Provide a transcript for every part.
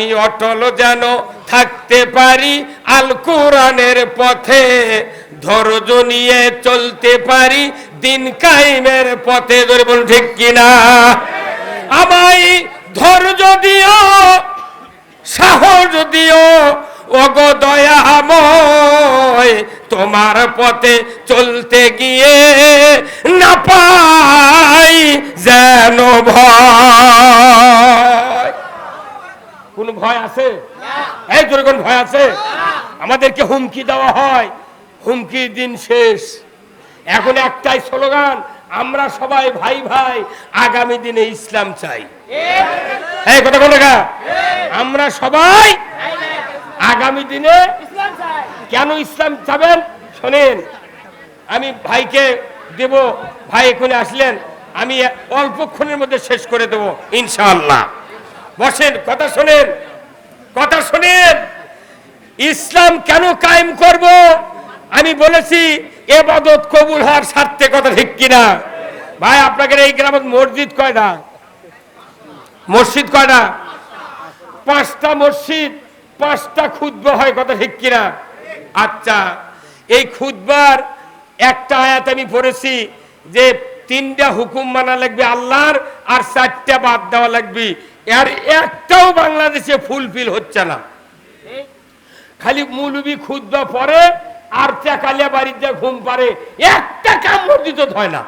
আমি অটল যেন থাকতে পারি আল কোরআনের পথে। ধৈর্য নিয়ে চলতে পারি দিন কাইমের পথে। ধরে বলুন, ঠিক কিনা? আমায় ধৈর্য দিও, সাহস দিও, ওগো দয়াময়, তোমার পথে চলতে গিয়ে না পাই যেন ভয়। কোন ভয় আছে? এই তোর কোন ভয় আছে? আমাদেরকে হুমকি দেওয়া হয়। হুমকির দিন শেষ। এখন একটাই স্লোগান, আমরা সবাই ভাই ভাই আগামী দিনে ইসলাম চাই। আমরা সবাই আগামী দিনে কেন ইসলাম চাবেন? শোনেন, আমি ভাইকে দেব। ভাই এখানে আসলেন। আমি অল্পক্ষণের মধ্যে শেষ করে দেব, ইনশাআল্লাহ। বসেন, কথা শোনেন কথা শোনেন। ইসলাম কেন কায়েম করব? আমি বলেছি, এবাদত কবুল হওয়ার স্বার্থে কথা ঠিক কিনা? ভাই, আপনাদের এই গ্রামে মসজিদ কয়টা মসজিদ কয়টা পাঁচটা মসজিদ, পাঁচটা ক্ষুদ্র হয় কথা ঠিক কিনা? আচ্ছা এই খুদবার একটা আয়াত আমি পড়েছি যে তিনটা হুকুম মানা লাগবে আল্লাহর আর চারটা বাদ দেওয়া লাগবে। আর একটাও বাংলাদেশে ফুলফিল হচ্ছে না। খালি মৌলবি খুদ্া পরে আর চাকালিয়া বাড়িতে ঘুম পারে একটা কাম মসজিদ হয় না।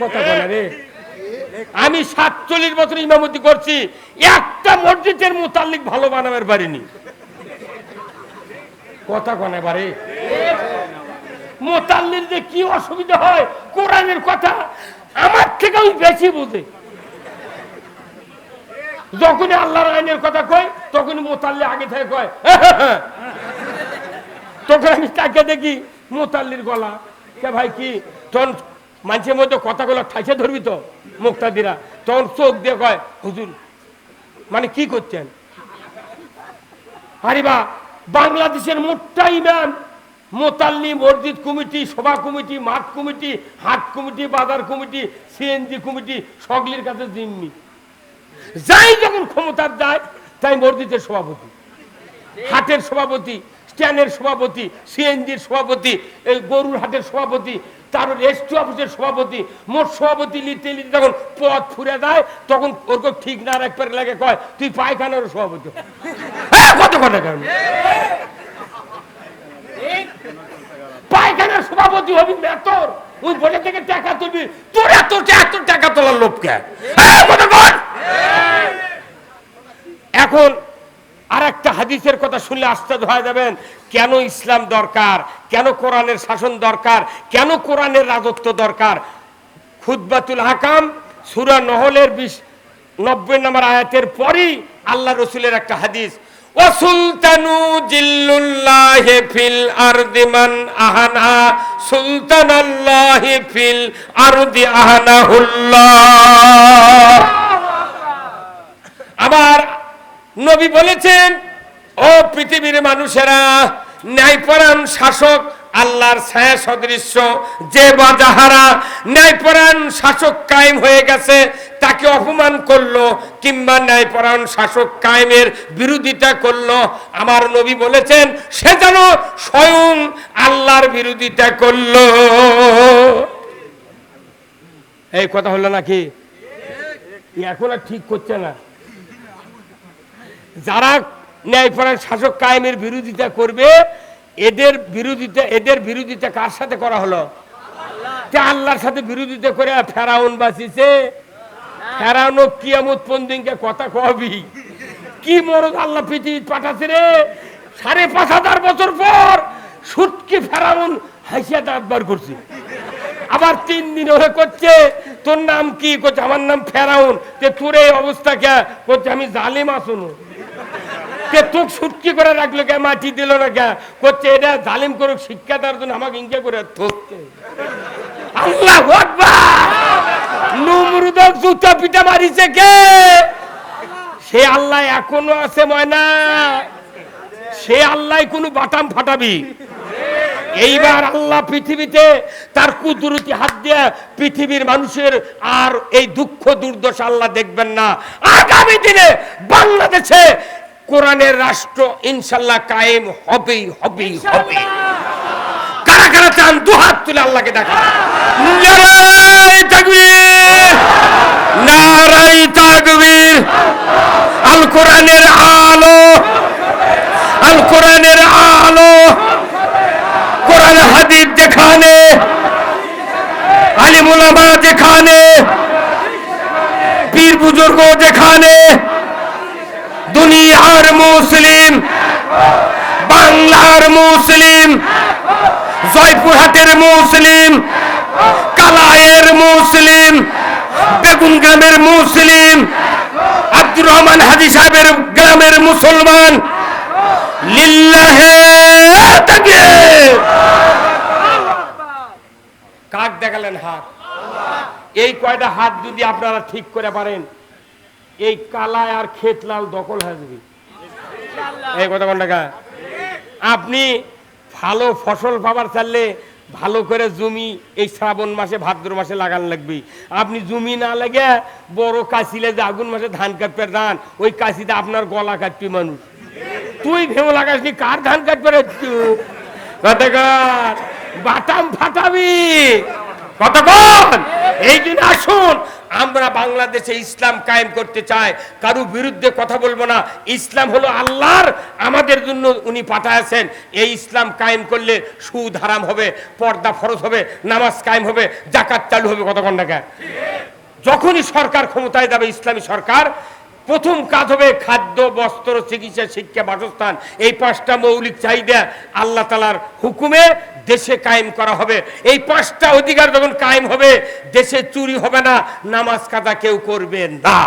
কথা বলে রে। আমি সাতচল্লিশ বছর ইমামতি করছি। একটা মসজিদের মোতাল্লিক ভালো বানাবার পারিনি। কথা কনে বারে মোতাল্লির কি অসুবিধা হয়? কোরআনের কথা আমার থেকে ওই বেশি যখনই আল্লাহর আইনের কথা কয় তখন মোতাল্লি আগে থেকে কয় তখন আমি তাকে দেখি মোতাল্লির গলা। কে ভাই কি? তখন মানুষের মধ্যে কথাগুলো ঠাইছে ধরবি তো, মুক্তাদিরা। তখন চোখ দিয়ে কয়, হুজুর মানে কি করছেন? আরে বা, বাংলাদেশের মোটটা ইমাম মোতাল্লি মসজিদ কমিটি সভা কমিটি মাঠ কমিটি হাট কমিটি বাজার কমিটি সিএনজি কমিটি সকলের কাছে জিম্মি। যাই যখন ক্ষমতার যায় তাই মসজিদের সভাপতি হাটের সভাপতি স্ট্যান্ডের সভাপতি সিএনজির সভাপতি এই গরুর হাটের সভাপতি তার রেস্টু অফিসের সভাপতি মোট সভাপতি লিখতে লিখতে যখন পথ ফুরে দেয় তখন ওর কেউ ঠিক না রাখবার লাগে কয় তুই পায়খানার সভাপতি হ্যাঁ, কত কথা কেন? পায়খানার সভাপতি হবি মেতর ওই বলে থেকে টাকা তুলবি। তোর এত এত টাকা তোলার লোভ কে? কথা বল। এখন আর একটা হাদিসের কথা শুনলে আশ্চর্য হয়ে যাবেন। কেন ইসলাম দরকার? কেন কোরআনের শাসন দরকার? কেন কোরআনের রাজত্ব দরকার? খুদ্বাতুল হাকাম, সুরা নহলের বিশ, নব্বই নম্বর আয়াতের পরই আল্লাহ রসুলের একটা হাদিস। ওয়াসুলতানু জিল্লুল্লাহি ফিল আরদি মান আহানা সুলতানাল্লাহি ফিল আরদি আহানাহুল্লাহ আবার নবী বলেছেন, ও পৃথিবীর মানুষেরা ন্যায়পরাণ শাসক আল্লাহর ছায়া সদৃশ্য, যে বা যাহারা ন্যায়পরাণ শাসক কায়েম হয়ে গেছে, তাকে অপমান করল কিংবা ন্যায়পরাণ শাসক কায়েমের বিরোধিতা করল। আমার নবী বলেছেন, সে যেন স্বয়ং আল্লাহর বিরোধিতা করল। এই কথা হলো নাকি? এখন আর ঠিক করছে না। যারা ন্যায়পরায়ণ শাসক কায়েমের বিরোধিতা করবে এদের বিরোধিতা এদের বিরোধিতা কার সাথে করা হলো? আল্লাহর সাথে বিরোধিতা করে ফেরাউন বাঁচিছে। ফেরাউন কিয়ামত পন্দিনকে কথা কবি। কি মরদ আল্লাহ পৃথিবী পাঠাচ্ছে রে? সাড়ে পাঁচ হাজার বছর পর সুটকি ফেরাউন হাসিয়া দাঁত বার করছে। আবার তিন দিন হয়ে করছে, তোর নাম কি? করছে, আমার নাম ফেরাউন। তে তোর এই অবস্থা কে? করছে, আমি জালিম আসুন কে তোক সুটকি করে রাখল কে, মাটি দিল না কে? করছে এটা, জালিম করুক, শিক্ষা দেওয়ার জন্য আমাকে ইঙ্কে করে থকছে আল্লাহ পিটা মারিছে কে? সে আল্লাহ এখনও আছে ময়না। সে আল্লাহ কোনো বাটাম ফাটাবি। এইবার আল্লাহ পৃথিবীতে তার কুদরতি হাত দিয়ে পৃথিবীর মানুষের আর এই দুঃখ দুর্দশা আল্লাহ দেখবেন না। আগামী দিনে বাংলাদেশে কোরআনের রাষ্ট্র ইনশাল্লাহ কায়েম হবেই হবেই হবে কারা কারা চান দুহাত তুলে আল্লাহকে দেখা। নারায় তাকবীর নারাই তাকবীর। আল কোরআনের আলো আল কোরআনের আলো। কোরআন হাদিস যেখানে আলিমুল আমা যেখানে পীর বুজুর্গ যেখানে দুনিয়ার মুসলিম। বাংলার মুসলিম। জয়পুরহাটের মুসলিম। কালায়ের মুসলিম। বেগুন গ্রামের মুসলিম। আব্দুর রহমান হাজি সাহেবের গ্রামের মুসলমান। কাক দেখালেন হাত? এই কয়টা হাত যদি আপনারা ঠিক করে পারেন? এই কালায় আর ক্ষেতলাল দখল হয়ে এই কথা কোন টাকা আপনি ভালো ফসল পাবার চাইলে ভালো করে জমি এই শ্রাবণ মাসে, ভাদ্র মাসে লাগান লাগবে। আপনি জমি না লাগে বড় কাশিলে যে আগুন মাসে ধান কাটবে ধান, ওই কাশিতে আপনার গলা কাটবে মানুষ। তুই ভেবে লাগাসনি কার ধান কাটবে? কতক্ষণ বাটাম ফাটাবি। কতক্ষণ এই দিন আসুন, আমরা বাংলাদেশে ইসলাম কায়েম করতে চাই। কারও বিরুদ্ধে কথা বলব না। ইসলাম হলো আল্লাহর, আমাদের জন্য উনি পাঠায়াছেন এই ইসলাম কায়েম করলে সুদ হারাম হবে, পর্দা ফরজ হবে, নামাজ কায়েম হবে, জাকাত চালু হবে কত ঘন্টাকে যখনই সরকার ক্ষমতায় যাবে, ইসলামী সরকার প্রথম কাজ হবে খাদ্য, বস্ত্র, চিকিৎসা, শিক্ষা, বাসস্থান। এই পাঁচটা মৌলিক চাহিদা আল্লাহ তালার হুকুমে দেশে কায়েম করা হবে। এই পাঁচটা অধিকার যখন কায়েম হবে, দেশে চুরি হবে না, নামাজ কাজা কেউ করবে না।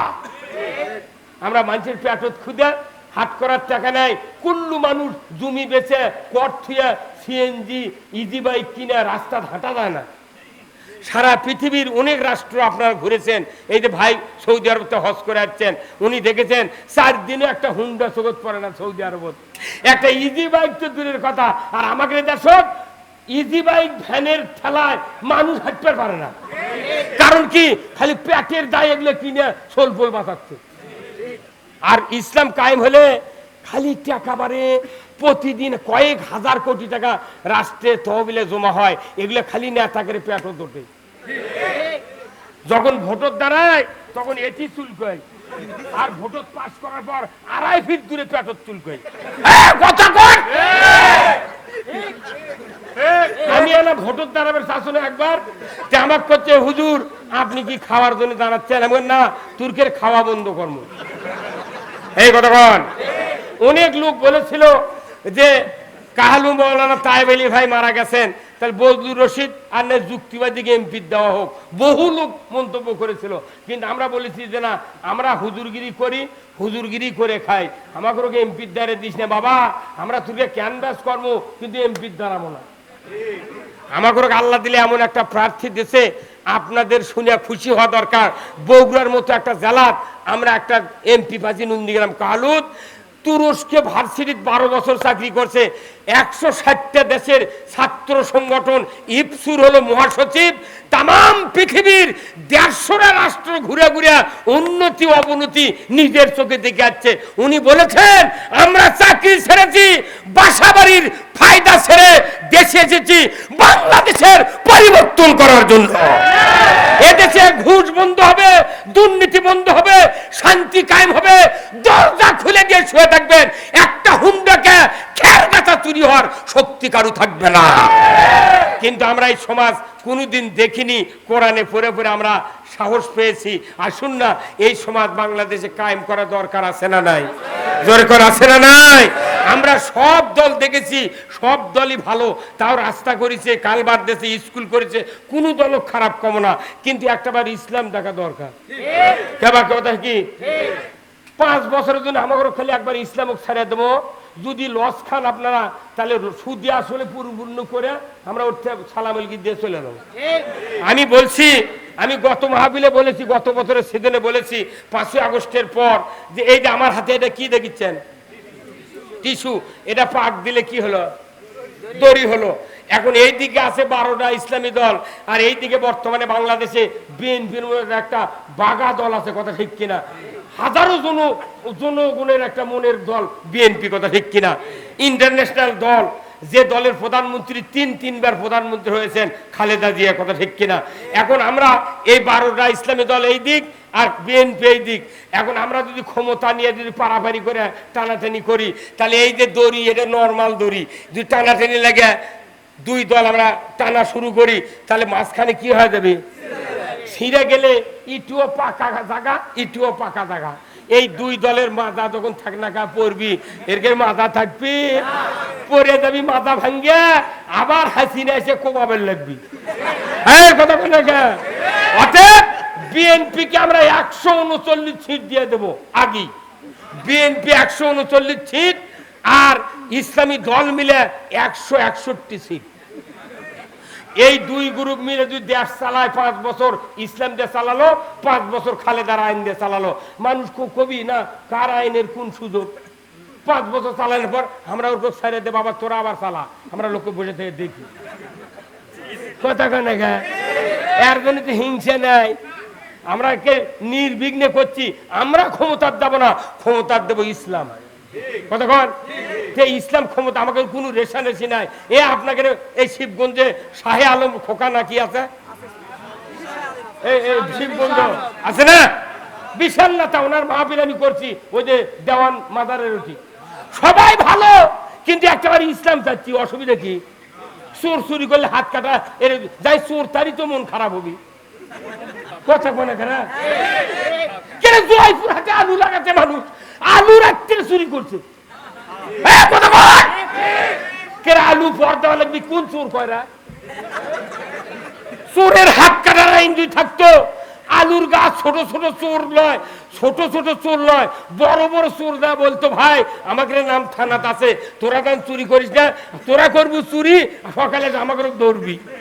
আমরা মানুষের পেটত খুদে হাত করার টাকা নাই। কুল্লু মানুষ জমি বেচে কট থুয়ে, সিএনজি, ইজি বাইক কিনে রাস্তা হাঁটা যায় না। সারা পৃথিবীর অনেক রাষ্ট্র আপনারা ঘুরেছেন। এই যে ভাই সৌদি আরব আরবতে হজ করে আসছেন, উনি দেখেছেন, চার দিনে একটা হুন্ডা জগৎ পড়ে না সৌদি আরবত। একটা ইজি বাইক তো দূরের কথা, আর আমাকে দেশত ইজি বাইক ভ্যানের ঠেলায় মানুষ হাঁটতে পারে না। কারণ কি? খালি প্যাটের দায় এগুলো কিনে সোল ফোল বাঁচাচ্ছে। আর ইসলাম কায়েম হলে খালি টাকা বাড়ে, প্রতিদিন কয়েক হাজার কোটি টাকা রাষ্ট্রে তহবিলে জমা হয়, এগুলো খালি নেতাকে পেটও দোটে। যখন ভোটর দাঁড়ায় তখন এটি চুলকয় আর ভোটর পাস করার পর আড়াই ফিট দূরে পেটর চুলকয় কথা আমি এলা ভোটর দাঁড়াবেন শাসনে একবার। আমার করছে হুজুর আপনি কি খাওয়ার জন্য দাঁড়াচ্ছেন? এমন না তুর্কের খাওয়া বন্ধ কর্ম এই কতক্ষণ অনেক লোক বলেছিল যে কাহালু মৌলানা তাইব আলী ভাই মারা গেছেন। তাহলে বজলুর রশিদ আর না যুক্তিবাদীকে এমপি দেওয়া হোক। বহু লোক মন্তব্য করেছিল। কিন্তু আমরা বলেছি যে না, আমরা হুজুরগিরি করি, হুজুরগিরি করে খাই। আমাকে এমপির দ্বারে দিস না, বাবা, আমরা তোকে ক্যানভাস কর্ম কিন্তু এমপির দাঁড়াবো না। আমাকে আল্লাহ দিলে এমন একটা প্রার্থী দেশে আপনাদের শুনে খুশি হওয়া দরকার। বগুড়ার মতো একটা জেলাত, আমরা একটা এমপি পাচ্ছি নন্দীগ্রাম কালুদ তুরস্কে ভার্সিটির বারো বছর চাকরি করছে। একশো ষাটটা দেশের ছাত্র সংগঠন ইপসুর হলো মহাসচিব। তাম পৃথিবীর দেড়শোটা রাষ্ট্র ঘুরে ঘুরে উন্নতি অবনতি নিজের চোখে দেখে যাচ্ছে উনি বলেছেন, আমরা চাকরি ছেড়েছি বাসা বাড়ির ফায়দা ছেড়ে দেশে এসেছি, বাংলাদেশের পরিবর্তন করার জন্য। এদেশে ঘুষ বন্ধ হবে, দুর্নীতি বন্ধ হবে, শান্তি কায়েম হবে, দরজা খুলে দিয়ে শুয়ে থাকবেন, একটা হুন্ডাকে খের গাছা চুরি হওয়ার শক্তি কারু থাকবে না। কিন্তু আমরা এই সমাজ কোনোদিন দেখিনি, কোরআনে পড়ে পড়ে আমরা সাহস পেয়েছি। আসুন না, এই সমাজ বাংলাদেশে কায়েম করা দরকার আছে না নাই? জোরে করে আছে না নাই? আমরা সব দল দেখেছি, সব দলই ভালো, তাও রাস্তা করেছে কালবার দেশে স্কুল করেছে, কোনো দলও খারাপ কম না। কিন্তু একটাবার ইসলাম দেখা দরকার। কেবা কথা কি? পাঁচ বছরের জন্য আমাকে খালি একবার ইসলামক ছাড়িয়ে দেবো। যদি লস খান আপনারা, তাহলে সুদি আসলে পরিপূর্ণ করে আমরা উঠতে সালাম দিয়ে চলে যাব। আমি বলছি, আমি গত মাহবিলে বলেছি, গত বছরের সেদিনে বলেছি, পাঁচই আগস্টের পর, যে এই যে আমার হাতে এটা কি দেখিচ্ছেন? টিস্যু, এটা পাক দিলে কি হলো? দড়ি হলো। এখন এই দিকে আছে বারোটা ইসলামী দল, আর এই দিকে বর্তমানে বাংলাদেশে বিএনপির একটা বাগা দল আছে, কথা ঠিক কিনা? হাজারো জন, জনগণের একটা মনের দল বিএনপি কথা ঠিক কিনা? ইন্টারন্যাশনাল দল, যে দলের প্রধানমন্ত্রী তিন, তিনবার প্রধানমন্ত্রী হয়েছেন, খালেদা জিয়া কথা ঠিক কিনা? এখন আমরা এই বারোটা ইসলামী দল এই দিক আর বিএনপি এই দিক। এখন আমরা যদি ক্ষমতা নিয়ে যদি পারাপারি করে টানাটানি করি, তাহলে এই যে দড়ি, এটা নর্মাল দড়ি। যদি টানাটানি লাগে, দুই দল আমরা টানা শুরু করি, তাহলে মাঝখানে কি হয়ে যাবে? ছিঁড়ে গেলে ইটুও পাকা জায়গা, ইটুও পাকা জায়গা। এই দুই দলের মাথা যখন থাক না কা, পড়বি। এরকে মাথা থাকবি। পরে যাবি, মাথা ভাঙ্গে। আবার হাসিনা এসে কোবাবের লাগবি। হ্যাঁ কথা বলে অতএব বিএনপি কে আমরা একশো উনচল্লিশ সিট দিয়ে দেবো আগেই বিএনপি একশো উনচল্লিশ সিট আর ইসলামী দল মিলে একশো একষট্টি সিট। এই দুই গ্রুপ মিলে যদি দেশ চালায় পাঁচ বছর, ইসলাম দিয়ে চালালো, পাঁচ বছর খালেদার আইন দিয়ে চালালো। মানুষ খুব কবি না? কার আইনের কোন সুযোগ? পাঁচ বছর চালানোর পর আমরা ওর ছেড়ে দে, বাবা, তোরা আবার চালা। আমরা লোককে বসে থেকে দেখি। কথা কেন এর জন্য তো হিংসা নাই। আমরা কে নির্বিঘ্নে করছি। আমরা ক্ষমতার দেবো না, ক্ষমতার দেবো ইসলাম। কতক্ষণ যে ইসলাম ক্ষমতা আমাকে কোনো রেশারেশি নাই। এ আপনাকে এই শিবগঞ্জে শাহে আলম খোকা নাকি আছে? এই এই শিবগঞ্জ আছে না? বিশাল নেতা, ওনার মাহফিল আমি করছি, ওই যে দেওয়ান মাদারের উঠি সবাই ভালো, কিন্তু একেবারে ইসলাম চাচ্ছি, অসুবিধা কি? চোর চুরি করলে হাত কাটা, এর যাই চোর, তারই তো মন খারাপ হবি। কথা কোনে? কেনা কেন আলু লাগাতে মানুষ? আলু রাখতে চুরি করছে। কথা বল! কেন পর্দা লাগবি? কোন চোর কয়রা চোরের হাত কাটার আইন যদি থাকতো। আলুর গাছ ছোট ছোট চোর নয় ছোট ছোট চোর নয় বড় বড় চোর না বলতো ভাই, আমাকে নাম থানাত আছে। তোরা গান চুরি করিস না? তোরা করবি চুরি, সকালে আমাকে দৌড়বি